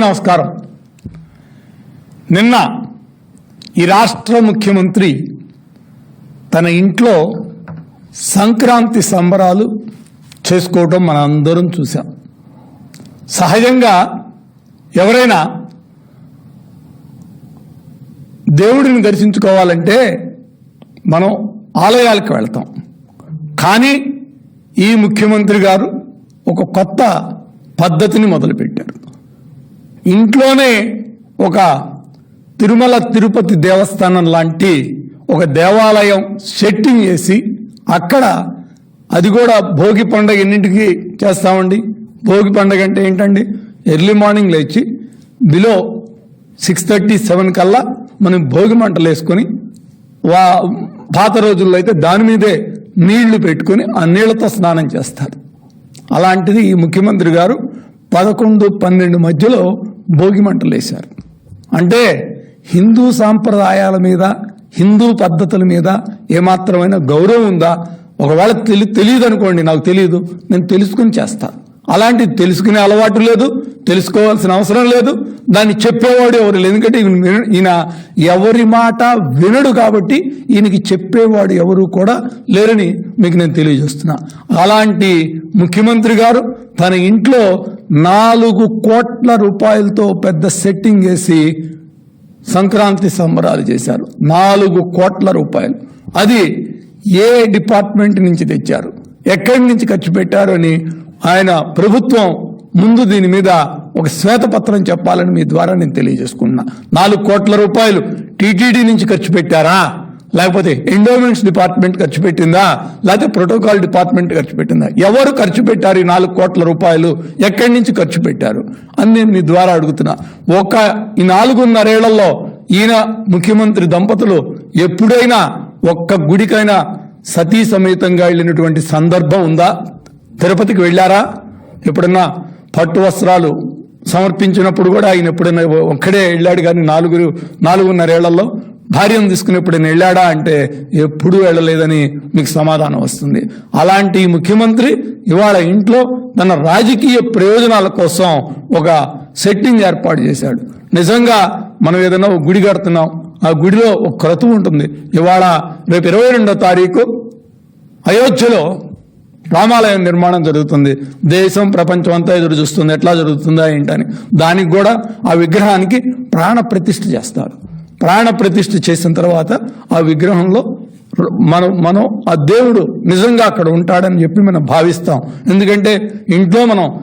నమస్కారం. నిన్న ఈ రాష్ట్ర ముఖ్యమంత్రి తన ఇంట్లో సంక్రాంతి సంబరాలు చేసుకోవటం మన అందరం చూసాం సహజంగా ఎవరైనా దేవుడిని దర్శించుకోవాలంటే మనం ఆలయాలకు వెళ్తాం. కానీ ఈ ముఖ్యమంత్రి గారు ఒక కొత్త పద్ధతిని మొదలుపెట్టారు. ఇంట్లోనే ఒక తిరుమల తిరుపతి దేవస్థానం లాంటి ఒక దేవాలయం సెట్టింగ్ చేసి అక్కడ అది కూడా భోగి పండగ ఎన్నింటికి చేస్తామండి? భోగి పండగ అంటే ఏంటండి? ఎర్లీ మార్నింగ్ లేచి బిలో సిక్స్ థర్టీ సెవెన్ కల్లా మనం భోగి మంటలు వేసుకొని వా పాత రోజుల్లో అయితే దాని మీదే నీళ్ళు పెట్టుకొని ఆ నీళ్ళతో స్నానం చేస్తారు. అలాంటిది ఈ ముఖ్యమంత్రి గారు పదకొండు పన్నెండు మధ్యలో భోగిమంటలు వేశారు. అంటే హిందూ సాంప్రదాయాల మీద హిందూ పద్ధతుల మీద ఏమాత్రమైన గౌరవం ఉందా? ఒకవేళ తెలి తెలియదు అనుకోండి నాకు తెలియదు నేను తెలుసుకుని చేస్తా. అలాంటిది తెలుసుకునే అలవాటు లేదు తెలుసుకోవాల్సిన అవసరం లేదు. దాన్ని చెప్పేవాడు ఎవరు లేదు. ఎందుకంటే ఈయన ఎవరి మాట వినడు కాబట్టి ఈయనకి చెప్పేవాడు ఎవరు కూడా లేరని మీకు నేను తెలియజేస్తున్నా. అలాంటి ముఖ్యమంత్రి గారు తన ఇంట్లో నాలుగు కోట్ల రూపాయలతో పెద్ద సెట్టింగ్ వేసి సంక్రాంతి సంబరాలు చేశారు. నాలుగు కోట్ల రూపాయలు. అది ఏ డిపార్ట్మెంట్ నుంచి తెచ్చారు? ఎక్కడి నుంచి ఖర్చు పెట్టారు అని ఆయన ప్రభుత్వం ముందు దీని మీద ఒక శ్వేతపత్రం చెప్పాలని మీ ద్వారా నేను తెలియజేసుకున్నా. నాలుగు కోట్ల రూపాయలు టీటీడీ నుంచి ఖర్చు పెట్టారా? లేకపోతే ఎండోమెంట్స్ డిపార్ట్మెంట్ ఖర్చు పెట్టిందా? లేకపోతే ప్రోటోకాల్ డిపార్ట్మెంట్ ఖర్చు పెట్టిందా? ఎవరు ఖర్చు పెట్టారు ఈ నాలుగు కోట్ల రూపాయలు? ఎక్కడి నుంచి ఖర్చు పెట్టారు? అని నేను మీ ద్వారా అడుగుతున్నా. ఒక ఈ నాలుగున్నరేళ్ళలో ఈయన ముఖ్యమంత్రి దంపతులు ఎప్పుడైనా ఒక్క గుడికైనా సతీ సమేతంగా వెళ్ళినటువంటి సందర్భం ఉందా? తిరుపతికి వెళ్ళారా? ఎప్పుడన్నా పట్టు వస్త్రాలు సమర్పించినప్పుడు కూడా ఆయన ఎప్పుడైనా ఒక్కడే వెళ్ళాడు కానీ నాలుగురు నాలుగున్నరేళ్ళలో భార్యను తీసుకుని ఎప్పుడైనా వెళ్ళాడా అంటే ఎప్పుడూ వెళ్ళలేదని మీకు సమాధానం వస్తుంది. అలాంటి ముఖ్యమంత్రి ఇవాళ ఇంట్లో తన రాజకీయ ప్రయోజనాల కోసం ఒక సెట్టింగ్ ఏర్పాటు చేశాడు. నిజంగా మనం ఏదైనా ఒక గుడి కడుతున్నాం ఆ గుడిలో ఒక క్రతువు ఉంటుంది. ఇవాళ రేపు ఇరవై రెండో తారీఖు అయోధ్యలో రామాలయం నిర్మాణం జరుగుతుంది. దేశం ప్రపంచం అంతా ఎదురు చూస్తుంది. ఎట్లా జరుగుతుందా ఏంటని. దానికి కూడా ఆ విగ్రహానికి ప్రాణ ప్రతిష్ఠ చేస్తారు. ప్రాణ ప్రతిష్ఠ చేసిన తర్వాత ఆ విగ్రహంలో మనం మనం ఆ దేవుడు నిజంగా అక్కడ ఉంటాడని చెప్పి మనం భావిస్తాం. ఎందుకంటే ఇంట్లో మనం